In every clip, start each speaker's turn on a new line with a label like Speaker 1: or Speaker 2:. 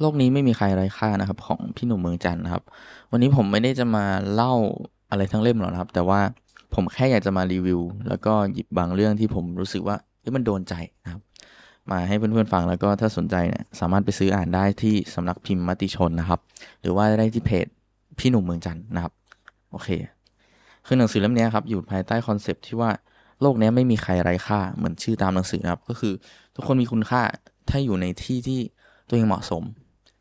Speaker 1: โลกนี้ไม่มีใครไร้ค่านะครับ ของพี่หนุ่มเมืองจันทร์นะครับ วันนี้ผมไม่ได้จะมาเล่าอะไรทั้งเล่มหรอกนะครับ แต่ว่าผมแค่อยากจะมารีวิว แล้วก็หยิบบางเรื่องที่ผมรู้สึกว่าเฮ้ยมันโดนใจนะครับ มาให้เพื่อนๆฟังแล้วก็ถ้าสนใจเนี่ยสามารถไปซื้ออ่านได้ที่สำนักพิมพ์มติชนนะครับ หรือว่าได้ที่เพจพี่หนุ่มเมืองจันทร์นะครับ โอเค คือหนังสือเล่มนี้ครับอยู่ภายใต้คอนเซปต์ที่ว่าโลกนี้ไม่มีใครไร้ค่าเหมือนชื่อตามหนังสือนะครับ ก็คือทุกคนมีคุณค่าถ้าอยู่ในที่ที่ตัวเองเหมาะสม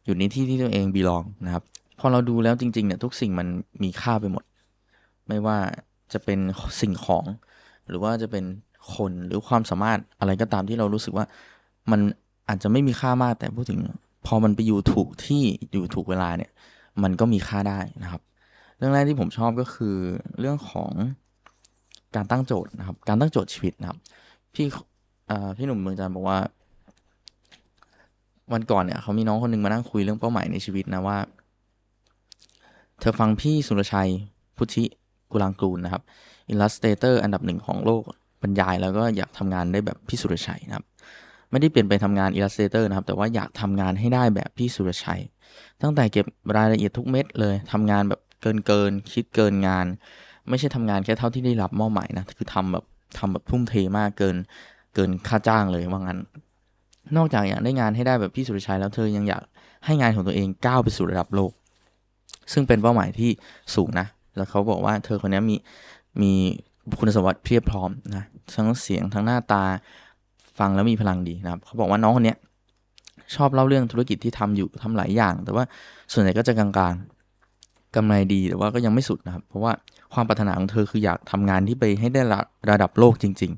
Speaker 1: อยู่ในที่ที่ตัวเองบีลองนะครับ พอเราดูแล้วจริงๆเนี่ยทุกสิ่งมันมีค่าไปหมด ไม่ว่าจะเป็นสิ่งของ หรือว่าจะเป็นคนหรือความสามารถอะไรก็ตามที่เรารู้สึกว่ามันอาจจะไม่มีค่ามากแต่พูดถึง พอมันไปอยู่ถูกที่อยู่ถูกเวลาเนี่ย มันก็มีค่าได้นะครับ เรื่องแรกที่ผมชอบก็คือเรื่องของการตั้งโจทย์นะครับ การตั้งโจทย์ชีวิตนะครับ พี่พี่หนุ่มเมืองจันทร์บอกว่า วันก่อนเนี่ยเขามีน้องคนหนึงมานั่งคุยเรื่องเป้าหมายในชีวิตนะว่า เธอฟังพี่สุรชัยพุทธิกุลังกูลนะครับอิลลัสเตเตอร์อันดับหนึ่งของโลกบรรยายแล้วก็อยากทำงานได้แบบพี่สุรชัยนะครับ ไม่ได้เปลี่ยนไปทำงานอิลลัสเตเตอร์นะครับ แต่ว่าอยากทำงานให้ได้แบบพี่สุรชัย ตั้งแต่เก็บรายละเอียดทุกเม็ดเลยทำงานแบบเกินเกิน คิดเกินงาน ไม่ใช่ทำงานแค่เท่าที่ได้รับมอบหมายนะคือทำแบบทำแบบทุ่มเทมากเกินเกินค่าจ้างเลยว่างั้น นอกจากอยากได้งานให้ได้แบบพี่สุรชัยแล้วเธอยังอยากให้งานของตัวเองก้าวไปสู่ระดับโลก ซึ่งเป็นเป้าหมายที่สูงนะ แล้วเขาบอกว่าเธอคนนี้มีมีคุณสมบัติเพียบพร้อมนะทั้งเสียงทั้งหน้าตาฟังแล้วมีพลังดีนะครับ เขาบอกว่าน้องคนนี้ชอบเล่าเรื่องธุรกิจที่ทำอยู่ทำหลายอย่าง แต่ว่าส่วนใหญ่ก็จะกลางๆกำไรดีแต่ว่าก็ยังไม่สุดนะครับ เพราะว่าความปรารถนาของเธอคืออยากทำงานที่ไปให้ได้ระระดับโลกจริง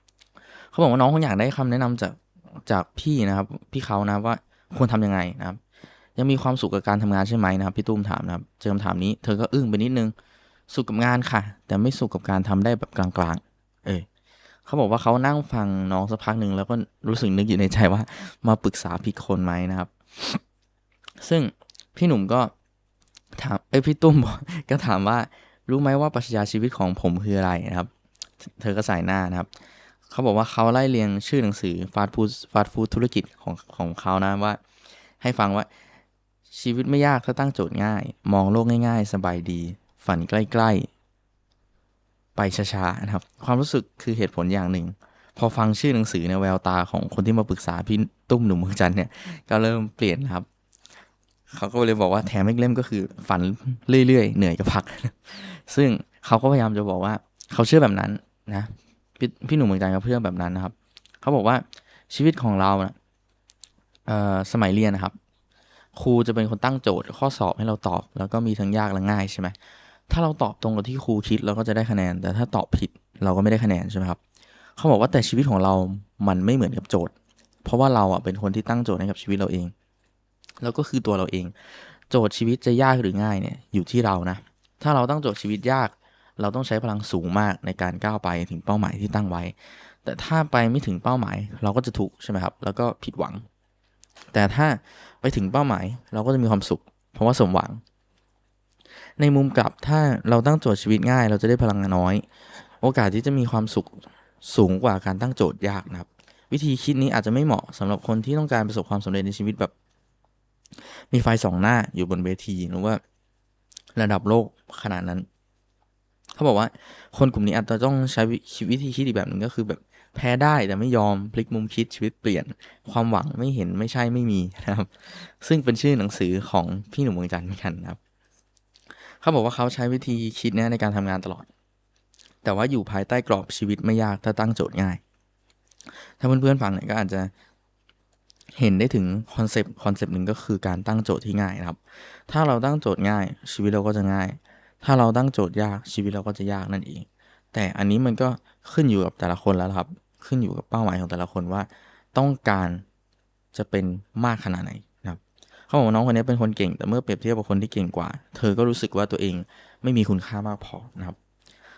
Speaker 1: ๆ เขาบอกว่าน้องคงอยากได้คำแนะนำจาก จากพี่นะครับ พี่เขานะว่าควรทำยังไงนะครับ ยังมีความสุขกับการทำงานใช่ไหมนะครับพี่ตุ้มถามนะครับ เจอคำถามนี้เธอก็อึ้งไปนิดนึง สุขกับงานค่ะ แต่ไม่สุขกับการทำได้แบบกลางๆ เออเขาบอกว่าเขานั่งฟังน้องสักพักหนึ่งแล้วก็รู้สึกนึกอยู่ในใจว่า มาปรึกษาผิดคนไหมนะครับ ซึ่งพี่หนุ่มก็ถามเอ้ยพี่ตุ้มก็ถามว่า รู้ไหมว่าปรัชญาชีวิตของผมคืออะไรนะครับ เธอก็ใส่หน้านะครับ เขาบอกว่าเขาไล่เรียงชื่อหนังสือฟาสต์ฟู้ดฟาสต์ฟู้ดธุรกิจของของเขานะว่า ให้ฟังว่าชีวิตไม่ยากถ้าตั้งโจทย์ง่าย มองโลกง่าย ๆ สบายดี ฝันใกล้ๆ ไปช้าๆนะครับ ความรู้สึกคือเหตุผลอย่างหนึ่ง พอฟังชื่อหนังสือในแววตาของคนที่มาปรึกษาพี่ตุ้มหนุ่มเมืองจันเนี่ย ก็เริ่มเปลี่ยนครับเขาก็เลยบอกว่าแถมอีกเล่มก็คือฝันเรื่อยๆ เหนื่อยก็พัก ซึ่งเขาก็พยายามจะบอกว่า เขาเชื่อแบบนั้นนะ พพี่หนุ่มเหมืองจันทร์ก็เชื่อแบบนั้นนะครับ เขาบอกว่าชีวิตของเรานะสมัยเรียนนะครับ ครูจะเป็นคนตั้งโจทย์ข้อสอบให้เราตอบ แล้วก็มีทั้งยากและง่ายใช่ไหมถ้าเราตอบตรงกับที่ครูคิดเราก็จะได้คะแนน แต่ถ้าตอบผิดเราก็ไม่ได้คะแนนใช่ไหมครับเขาบอกว่าแต่ชีวิตของเรา มันไม่เหมือนกับโจทย์ เพราะว่าเราอะเป็นคนที่ตั้งโจทย์ให้กับชีวิตเราเอง แล้วก็คือตัวเราเอง โจทย์ชีวิตจะยากหรือง่ายเนี่ยอยู่ที่เรานะ ถ้าเราตั้งโจทย์ชีวิตยาก เราต้องใช้พลังสูงมากในการก้าวไปถึงเป้าหมายที่ตั้งไว้ แต่ถ้าไปไม่ถึงเป้าหมายเราก็จะถูกใช่ไหมครับ แล้วก็ผิดหวัง แต่ถ้าไปถึงเป้าหมายเราก็จะมีความสุข เพราะว่าสมหวัง ในมุมกลับถ้าเราตั้งโจทย์ชีวิตง่าย เราจะได้พลังงาน้อย โอกาสที่จะมีความสุขสูงกว่าการตั้งโจทย์ยากนะครับ วิธีคิดนี้อาจจะไม่เหมาะสำหรับคนที่ต้องการประสบความสำเร็จในชีวิตแบบ มีไฟสองหน้าอยู่บนเวทีหรือว่าระดับโลกขนาดนั้น เขาบอกว่าคนกลุ่มนี้อาจจะต้องใช้วิธีคิดอีกแบบหนึ่งก็คือแบบแพ้ได้แต่ไม่ยอมพลิกมุมคิดชีวิตเปลี่ยน ความหวังไม่เห็นไม่ใช่ไม่มีนะครับ ซึ่งเป็นชื่อหนังสือของพี่หนุ่มเมืองจันทร์เหมือนกันครับ เขาบอกว่าเขาใช้วิธีคิดนี้ในการทำงานตลอด แต่ว่าอยู่ภายใต้กรอบชีวิตไม่ยากถ้าตั้งโจทย์ง่าย ถ้าเพื่อนๆฟังเนี่ยก็อาจจะเห็นได้ถึงคอนเซปต์คอนเซปต์หนึ่งก็คือการตั้งโจทย์ที่ง่ายนะครับ ถ้าเราตั้งโจทย์ง่าย ชีวิตเราก็จะง่าย ถ้าเราตั้งโจทย์ยากชีวิตเราก็จะยากนั่นเอง แต่อันนี้มันก็ขึ้นอยู่กับแต่ละคนแล้วครับ ขึ้นอยู่กับเป้าหมายของแต่ละคนว่า ต้องการจะเป็นมากขนาดไหนนะครับเขาบอกน้องคนนี้เป็นคนเก่ง แต่เมื่อเปรียบเทียบกับคนที่เก่งกว่า เธอก็รู้สึกว่าตัวเองไม่มีคุณค่ามากพอนะครับ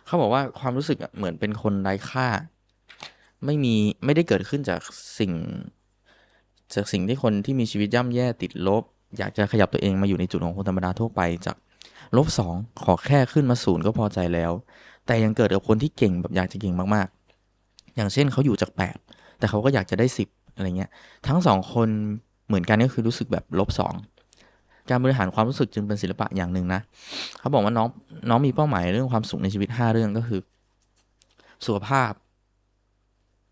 Speaker 1: เขาบอกว่าความรู้สึกเหมือนเป็นคนไร้ค่า ไม่มีไม่ได้เกิดขึ้นจากสิ่ง จากสิ่งที่คนที่มีชีวิตย่ำแย่ติดลบ อยากจะขยับตัวเองมาอยู่ในจุดของคนธรรมดาทั่วไปจาก ลบสองขอแค่ขึ้นมาศูนย์ก็พอใจแล้ว แต่ยังเกิดกับคนที่เก่งแบบอยากจะเก่งมากๆ อย่างเช่นเขาอยู่จาก 8 แต่เขาก็อยากจะได้ 10 อะไรเงี้ย ทั้งสองคนเหมือนกันก็คือรู้สึกแบบลบสองการบริหารความรู้สึกจึงเป็นศิลปะอย่างหนึ่งนะ เขาบอกว่าน้องน้องมีเป้าหมายเรื่องความสุขในชีวิต 5 เรื่องก็คือ สุขภาพ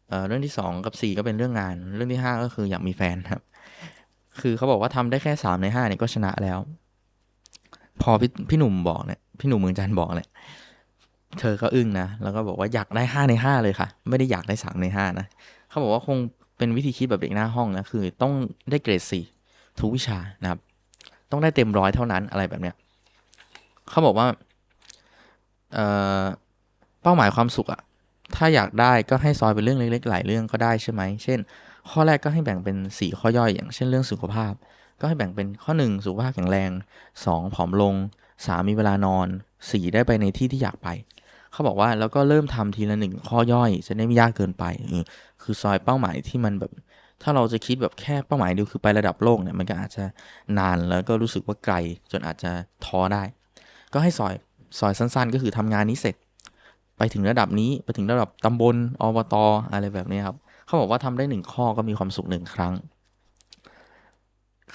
Speaker 1: เเรื่องที่ 2 กับ 4 ก็เป็นเรื่องงาน เรื่องที่ 5 ก็คืออยากมีแฟนครับ คือเขาบอกว่าทำได้แค่ 3 ใน5เนี่ยก็ชนะแล้ว พอพี่พี่หนุ่มบอกเนี่ยพี่หนุ่มเมืองจันทร์บอกเนี่ยเธอก็อึ้งนะแล้วก็บอกว่าอยากได้5ใน5เลยค่ะ ไม่ได้อยากได้3ใน5นะเขาบอกว่าคงเป็นวิธีคิดแบบเด็กหน้าห้องนะคือ ต้องได้เกรดสี่ทุกวิชานะครับ ต้องได้เต็มร้อยเท่านั้นอะไรแบบเนี้ยเขาบอกว่าเอ่อเป้าหมายความสุขอะถ้าอยากได้ก็ให้ซอยเป็นเรื่องเล็กๆหลายเรื่องก็ได้ใช่ไหม เช่น ข้อแรกก็ให้แบ่งเป็น 4 ข้อย่อยอย่างเช่นเรื่องสุขภาพ ก็ให้แบ่งเป็นข้อ 1 สุขภาพแข็งแรง 2 ผอมลง 3 มีเวลานอน 4 ได้ไปในที่ที่อยากไป เขาบอกว่าแล้วก็เริ่มทำทีละหนึ่งข้อย่อย จะได้ไม่ยากเกินไปคือซอยเป้าหมายที่มันแบบ ถ้าเราจะคิดแบบแค่เป้าหมายเดียวคือไประดับโลกเนี่ยมันก็อาจจะนานแล้วก็รู้สึกว่าไกล จนอาจจะท้อได้ ก็ให้ซอยซอยสั้น ๆ ก็คือทำงานนี้เสร็จ ไปถึงระดับนี้ไปถึงระดับตำบลอบตอะไรแบบนี้ครับ เขาบอกว่าทำได้หนึ่งข้อก็มีความสุขหนึ่งครั้ง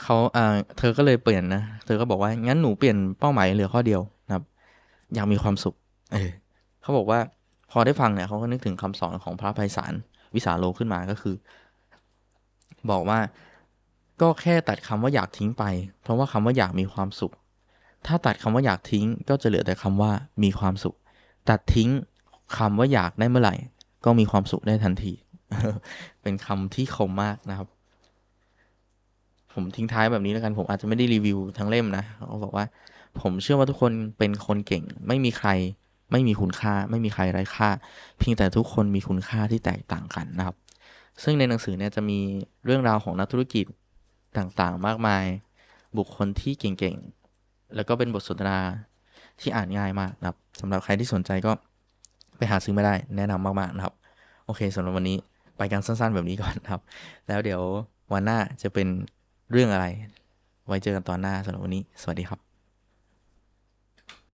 Speaker 1: เขาอ่าเธอก็เลยเปลี่ยนนะ เธอก็บอกว่างั้นหนูเปลี่ยนเป้าหมายเหลือข้อเดียวนะครับ อยากมีความสุข เออเขาบอกว่าพอได้ฟังเนี่ยเขาก็นึกถึงคำสอนของพระไพศาลวิสาโลขึ้นมาก็คือ บอกว่าก็แค่ตัดคำว่าอยากทิ้งไป เพราะว่าคำว่าอยากมีความสุข ถ้าตัดคำว่าอยากทิ้ง ก็จะเหลือแต่คำว่ามีความสุข ตัดทิ้งคำว่าอยากได้เมื่อไหร่ ก็มีความสุขได้ทันที เป็นคำที่คมมากนะครับ ผมทิ้งท้ายแบบนี้แล้วกันผมอาจจะไม่ได้รีวิวทั้งเล่มนะเขาบอกว่า ผมเชื่อว่าทุกคนเป็นคนเก่ง ไม่มีใคร ไม่มีคุณค่า ไม่มีใครไร้ค่า เพียงแต่ทุกคนมีคุณค่าที่แตกต่างกันนะครับ ซึ่งในหนังสือเนี่ยจะมีเรื่องราวของนักธุรกิจต่างๆ มากมาย บุคคลที่เก่งๆ แล้วก็เป็นบทสนทนาที่อ่านง่ายมากนะครับสำหรับใครที่สนใจก็ไปหาซื้อไม่ได้แนะนำมากๆนะครับ โอเคสำหรับวันนี้ ไปกันสั้นๆแบบนี้ก่อนครับ แล้วเดี๋ยววันหน้าจะเป็นเรื่องอะไร ไว้เจอกันตอนหน้าสำหรับวันนี้ สวัสดีครับ